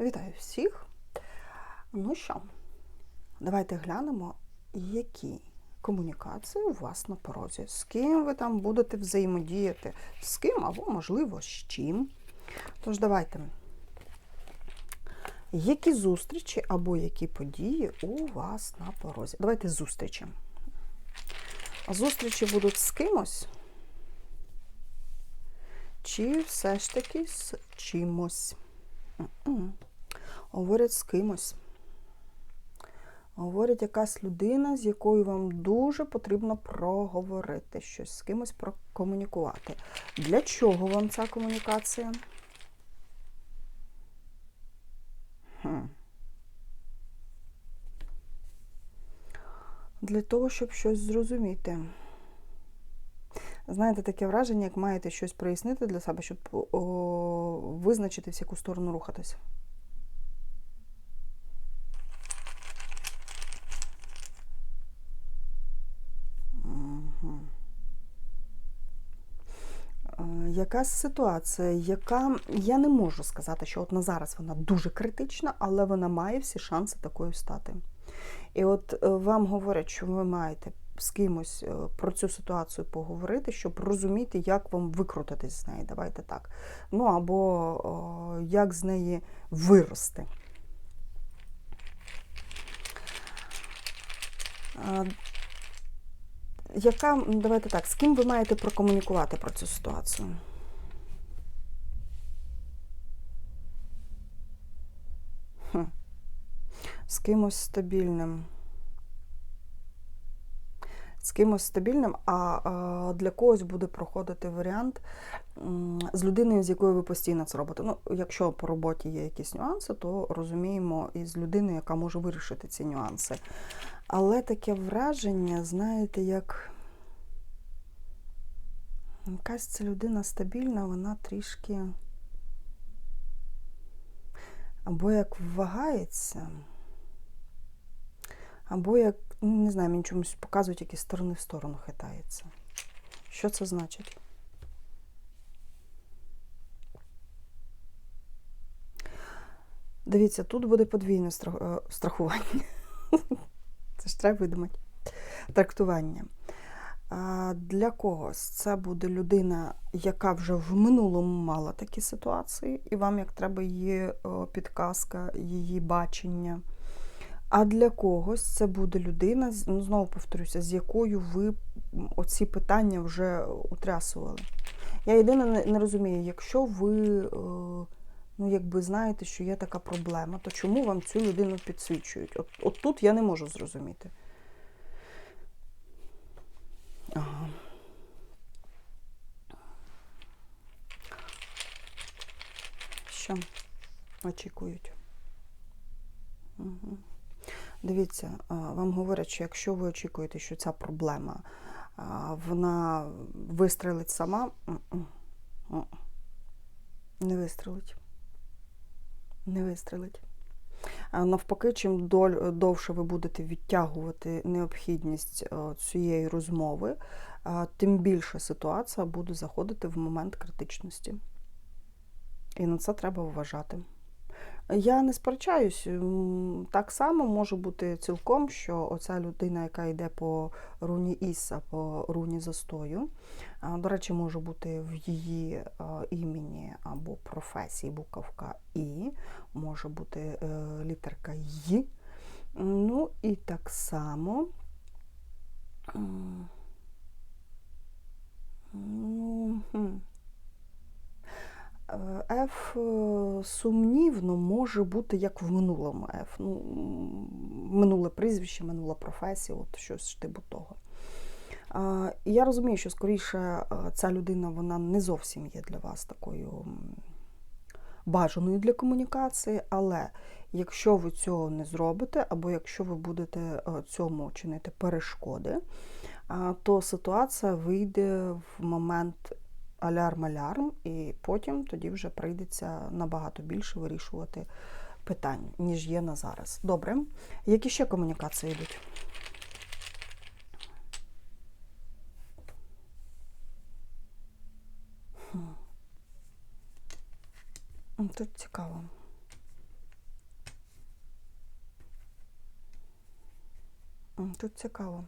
Вітаю всіх. Ну що, давайте глянемо, які комунікації у вас на порозі. З ким ви там будете взаємодіяти, з ким або, можливо, з чим. Тож, давайте. Які зустрічі або які події у вас на порозі? Давайте зустрічі. Зустрічі будуть з кимось? Чи все ж таки з чимось? Говорять з кимось. Говорять якась людина, з якою вам дуже потрібно проговорити щось, з кимось прокомунікувати. Для чого вам ця комунікація? Для того, щоб щось зрозуміти. Знаєте, таке враження, як маєте щось прояснити для себе, щоб о, визначити, в яку сторону рухатися. Угу. Якась ситуація, яка я не можу сказати, що от на зараз вона дуже критична, але вона має всі шанси такою стати. І от е, вам говорять, що ви маєте з кимось е, про цю ситуацію поговорити, щоб розуміти, як вам викрутитись з неї. Давайте так. Ну або як з неї вирости. Яка, давайте так, з ким ви маєте прокомунікувати про цю ситуацію? Хм. З кимось стабільним з кимось стабільним, а для когось буде проходити варіант з людиною, з якою ви постійно це робите. Ну, якщо по роботі є якісь нюанси, то розуміємо і з людиною, яка може вирішити ці нюанси. Але таке враження, знаєте, як якась ця людина стабільна, вона трішки або як вагається, або як не знаю, мені чомусь показують, які сторони в сторону хитається. Що це значить? Дивіться, тут буде подвійне е, страхування. Це ж треба видумати. Трактування. Для когось це буде людина, яка вже в минулому мала такі ситуації, і вам як треба її підказка, її бачення. А для когось це буде людина, ну знову повторюся, з якою ви оці питання вже утрясували. Я єдине не, розумію, якщо ви е, ну, якби знаєте, що є така проблема, то чому вам цю людину підсвічують? От, от тут я не можу зрозуміти. Ага. Що очікують? Угу. Дивіться, вам говорять, що якщо ви очікуєте, що ця проблема вона вистрелить сама, не вистрелить. Не вистрелить. Навпаки, чим довше ви будете відтягувати необхідність цієї розмови, тим більше ситуація буде заходити в момент критичності. І на це треба вважати. Я не сперечаюсь. Так само може бути цілком, що оця людина, яка йде по руні Іса, по руні застою, до речі, може бути в її імені або професії буковка І, може бути е, літерка Й. Ну і так само. Ну, F е, сумнівно може бути як в минулому F. Ну, Минуле прізвище, минула професія, от щось типу того. Я розумію, що скоріше е, ця людина вона не зовсім є для вас такою бажаною для комунікації, але якщо ви цього не зробите, або якщо ви будете е, цьому чинити перешкоди, то ситуація вийде в момент алярм-алярм, і потім тоді вже прийдеться набагато більше вирішувати питань, ніж є на зараз. Добре, які ще комунікації йдуть? Тут цікаво. Тут цікаво.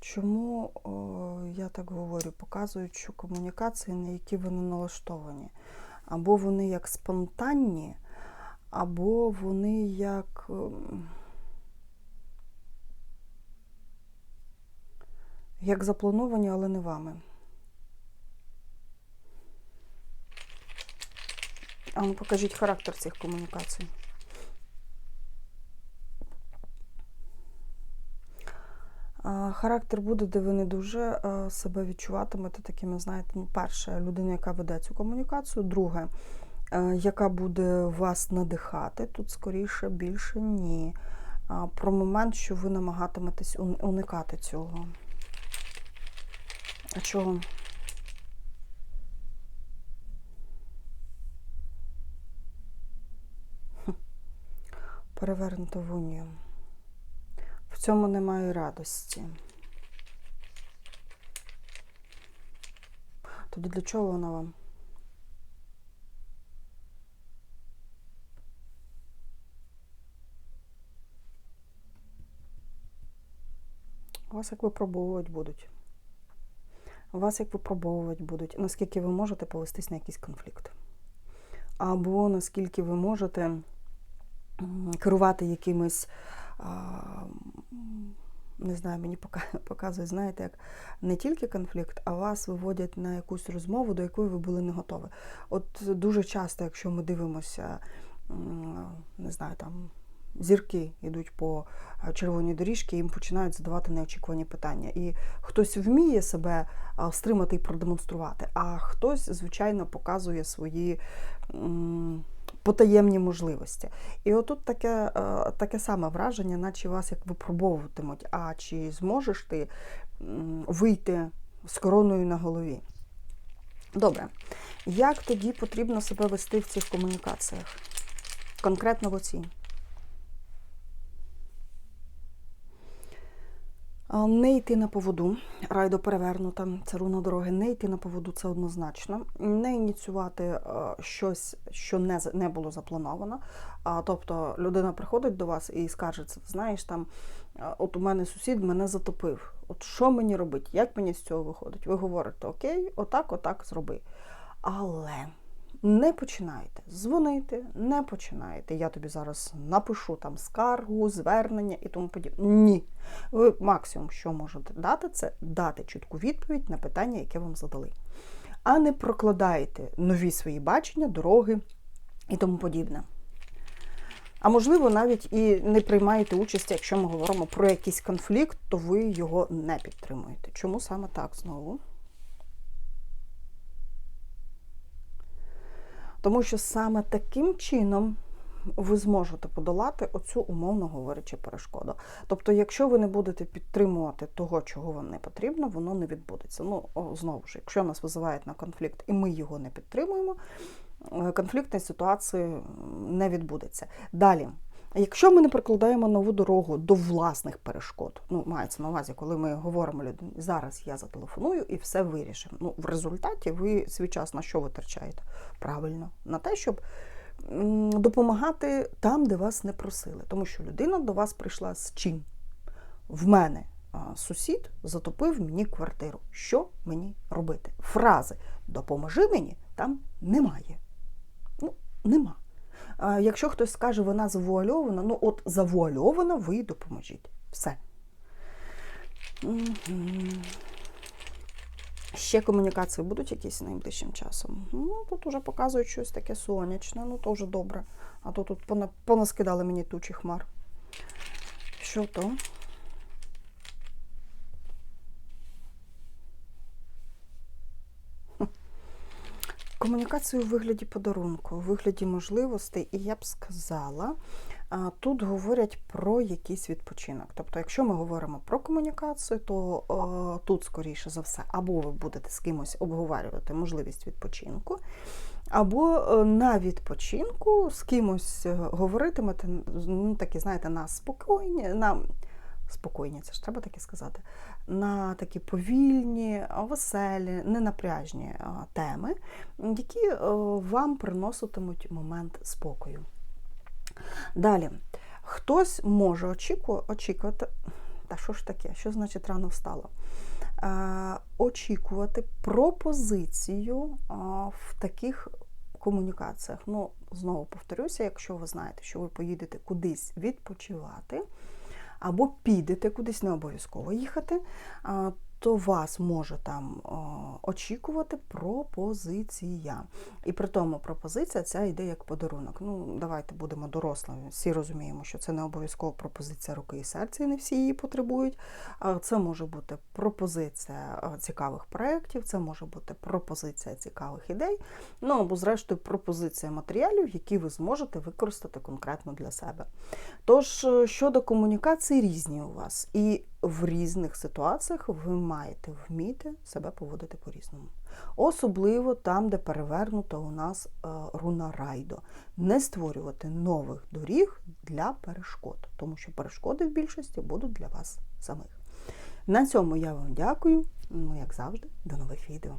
Чому о, я так говорю? Показують, що комунікації, на які вони налаштовані. Або вони як спонтанні, або вони як. ем, Як заплановані, але не вами. А ну покажіть характер цих комунікацій. Характер буде, де ви не дуже е, себе відчуватимете такими, знаєте, ну, перше, людина, яка веде цю комунікацію, друге, е, яка буде вас надихати. Тут скоріше більше ні. Про момент, що ви намагатиметесь уникати цього. А чого? Перевернуто в унію. Цьому немає радості. Тоді для чого вона вам? Вас як випробовувати будуть. Вас як випробовувати будуть, наскільки ви можете повестись на якийсь конфлікт. Або наскільки ви можете керувати м, не знаю, мені показує, знаєте, як не тільки конфлікт, а вас виводять на якусь розмову, до якої ви були не готові. От дуже часто, якщо ми дивимося, не знаю, там. Зірки йдуть по червоній доріжці, їм починають задавати неочікувані питання. І хтось вміє себе стримати і продемонструвати, а хтось, звичайно, показує свої потаємні можливості. І отут таке, е, таке саме враження, наче вас як випробовуватимуть. А чи зможеш ти вийти з короною на голові? Добре. Як тоді потрібно себе вести в цих комунікаціях? Конкретно в оцій? Не йти на поводу, райдо перевернута, це руна дороги, не йти на поводу це однозначно. Не ініціювати е, щось, що не, не було заплановано. Тобто людина приходить до вас і скаржиться, знаєш, там, е, от у мене сусід мене затопив. От що мені робити? Як мені з цього виходить? Ви говорите, окей, отак, отак зроби. Але не починайте дзвонити, не починайте. Я тобі зараз напишу там скаргу, звернення і тому подібне. Ні. Ви максимум, що можете дати, це дати чітку відповідь на питання, яке вам задали. А не прокладаєте нові свої бачення, дороги і тому подібне. А можливо, навіть і не приймаєте участь, якщо ми говоримо про якийсь конфлікт, то ви його не підтримуєте. Чому саме так знову? Тому що саме таким чином ви зможете подолати оцю, умовно говорячи, перешкоду. Тобто, якщо ви не будете підтримувати того, чого вам не потрібно, воно не відбудеться. Ну, знову ж, якщо нас визивають на конфлікт і ми його не підтримуємо, е, конфліктної ситуації не відбудеться. Далі. Якщо ми не прикладаємо нову дорогу до власних перешкод, ну мається на увазі, коли ми говоримо людині, зараз я зателефоную і все вирішимо. Ну, в результаті ви свій час на що витрачаєте? Правильно, на те, щоб допомагати там, де вас не просили. Тому що людина до вас прийшла з чим? В мене сусід затопив мені квартиру. Що мені робити? Фрази допоможи мені там немає. Ну, нема. Якщо хтось скаже, вона завуальована, ну от завуальована, ви допоможіть. Все. Ще комунікації будуть якісь найближчим часом. Ну, тут уже показують щось таке сонячне, ну то вже добре. А то тут понаскидали мені тучі хмар. Що то? Комунікацію у вигляді подарунку, у вигляді можливостей, і я б сказала, тут говорять про якийсь відпочинок. Тобто, якщо ми говоримо про комунікацію, то тут, скоріше за все, або ви будете з кимось обговорювати можливість відпочинку, або е, на відпочинку з кимось е, говоритимете, ну, такі, знаєте, на спокійні, на спокійні, це ж треба таке сказати, на такі повільні, веселі, ненапряжні теми, які е, вам приноситимуть момент спокою. Далі, Хтось може очікувати, та що ж таке, що значить рано встала? Е, очікувати пропозицію в таких комунікаціях. Ну, знову повторюся, якщо ви знаєте, що ви поїдете кудись відпочивати, або підете кудись, не обов'язково їхати, то вас може там о, очікувати пропозиція. І при тому пропозиція ця йде як подарунок. Ну, давайте будемо дорослими. Всі розуміємо, що це не обов'язково пропозиція руки і серця, і не всі її потребують. Це може бути пропозиція е, цікавих проєктів, це може бути пропозиція цікавих ідей, ну або, зрештою, пропозиція матеріалів, які ви зможете використати конкретно для себе. Тож, е, щодо комунікації, різні у вас. І в різних ситуаціях ви маєте вміти себе поводити по-різному. Особливо там, де перевернута у нас е, руна райдо. Не створювати нових доріг для перешкод, тому що перешкоди в більшості будуть для вас самих. На цьому я вам дякую. Ну, як завжди, до нових відео.